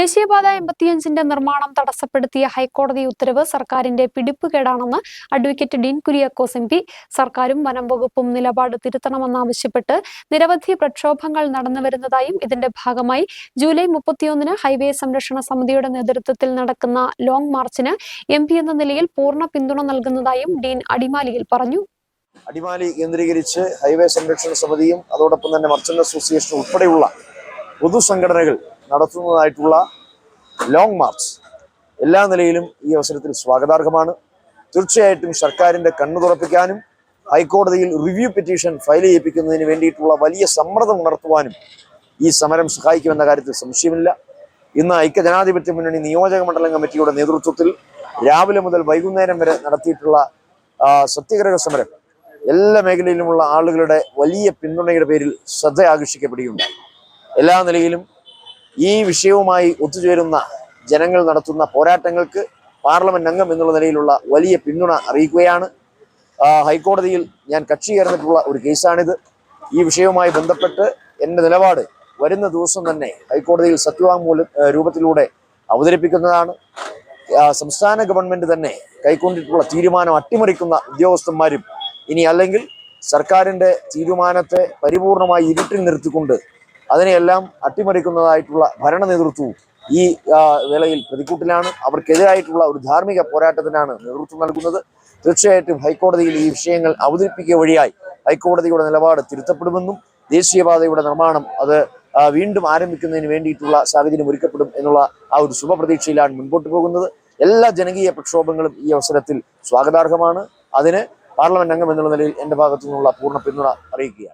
ദേശീയപാത എൺപത്തിയഞ്ചിന്റെ നിർമ്മാണം തടസ്സപ്പെടുത്തിയ ഹൈക്കോടതി ഉത്തരവ് സർക്കാരിന്റെ പിടിപ്പുകേടാണെന്ന് advocate Dean Kuriakose M P. സർക്കാരും വനം വകുപ്പും നിലപാട് തിരുത്തണമെന്നാവശ്യപ്പെട്ട് നിരവധി പ്രക്ഷോഭങ്ങൾ നടന്നുവരുന്നതായും ഇതിന്റെ ഭാഗമായി ജൂലൈ മുപ്പത്തിയൊന്നിന് ഹൈവേ സംരക്ഷണ സമിതിയുടെ നേതൃത്വത്തിൽ നടക്കുന്ന ലോങ് മാർച്ചിന് എം പി എന്ന നിലയിൽ പൂർണ പിന്തുണ നൽകുന്നതായും ഡീൻ അടിമാലിയിൽ പറഞ്ഞു. അടിമാലി കേന്ദ്രീകരിച്ച് ഹൈവേ സംരക്ഷണ സമിതിയും അതോടൊപ്പം തന്നെ മർച്ചന്റ് അസോസിയേഷൻ ഉൾപ്പെടെയുള്ള പൊതുസംഘടനകൾ നടത്തുന്നതായിട്ടുള്ള ലോങ് മാർച്ച് എല്ലാ നിലയിലും ഈ അവസരത്തിൽ സ്വാഗതാർഹമാണ്. തീർച്ചയായിട്ടും സർക്കാരിന്റെ കണ്ണു തുറപ്പിക്കാനും ഹൈക്കോടതിയിൽ റിവ്യൂ പെറ്റീഷൻ ഫയൽ ചെയ്യിപ്പിക്കുന്നതിന് വേണ്ടിയിട്ടുള്ള വലിയ സമ്മർദ്ദം ഉണർത്തുവാനും ഈ സമരം സഹായിക്കുമെന്ന കാര്യത്തിൽ സംശയമില്ല. ഇന്ന് ഐക്യജനാധിപത്യ മുന്നണി നിയോജക മണ്ഡലം കമ്മിറ്റിയുടെ നേതൃത്വത്തിൽ രാവിലെ മുതൽ വൈകുന്നേരം വരെ നടത്തിയിട്ടുള്ള സത്യഗ്രഹ സമരം എല്ലാ മേഖലയിലുമുള്ള ആളുകളുടെ വലിയ പിന്തുണയുടെ പേരിൽ ശ്രദ്ധ ആകർഷിക്കപ്പെടുകയുണ്ടായി എല്ലാ നിലയിലും ഈ വിഷയവുമായി ഒത്തുചേരുന്ന ജനങ്ങൾ നടത്തുന്ന പോരാട്ടങ്ങൾക്ക് പാർലമെന്റ് അംഗം എന്നുള്ള നിലയിലുള്ള വലിയ പിന്തുണ അറിയിക്കുകയാണ്. ഹൈക്കോടതിയിൽ ഞാൻ കക്ഷി ചേർന്നിട്ടുള്ള ഒരു കേസാണിത്. ഈ വിഷയവുമായി ബന്ധപ്പെട്ട് എന്റെ നിലപാട് വരുന്ന ദിവസം തന്നെ ഹൈക്കോടതിയിൽ സത്യവാങ്മൂലം രൂപത്തിലൂടെ അവതരിപ്പിക്കുന്നതാണ്. സംസ്ഥാന ഗവൺമെന്റ് തന്നെ കൈക്കൊണ്ടിട്ടുള്ള തീരുമാനം അട്ടിമറിക്കുന്ന ഉദ്യോഗസ്ഥന്മാരും ഇനി അല്ലെങ്കിൽ സർക്കാരിന്റെ തീരുമാനത്തെ പരിപൂർണമായി ഇരുട്ടിൽ നിർത്തിക്കൊണ്ട് അതിനെയെല്ലാം അട്ടിമറിക്കുന്നതായിട്ടുള്ള ഭരണ നേതൃത്വവും ഈ വേളയിൽ പ്രതിക്കൂട്ടിലാണ്. അവർക്കെതിരായിട്ടുള്ള ഒരു ധാർമ്മിക പോരാട്ടത്തിനാണ് നേതൃത്വം നൽകുന്നത്. തീർച്ചയായിട്ടും ഹൈക്കോടതിയിൽ ഈ വിഷയങ്ങൾ അവതരിപ്പിക്കുക വഴിയായി ഹൈക്കോടതിയുടെ നിലപാട് തിരുത്തപ്പെടുമെന്നും ദേശീയപാതയുടെ നിർമ്മാണം അത് വീണ്ടും ആരംഭിക്കുന്നതിന് വേണ്ടിയിട്ടുള്ള സാഹചര്യം ഒരുക്കപ്പെടും എന്നുള്ള ആ ഒരു ശുഭപ്രതീക്ഷയിലാണ് മുൻപോട്ട് പോകുന്നത്. എല്ലാ ജനകീയ പ്രക്ഷോഭങ്ങളും ഈ അവസരത്തിൽ സ്വാഗതാർഹമാണ്. അതിന് പാർലമെന്റ് അംഗം എന്നുള്ള നിലയിൽ എന്റെ ഭാഗത്തു നിന്നുള്ള പൂർണ പിന്തുണ അറിയിക്കുക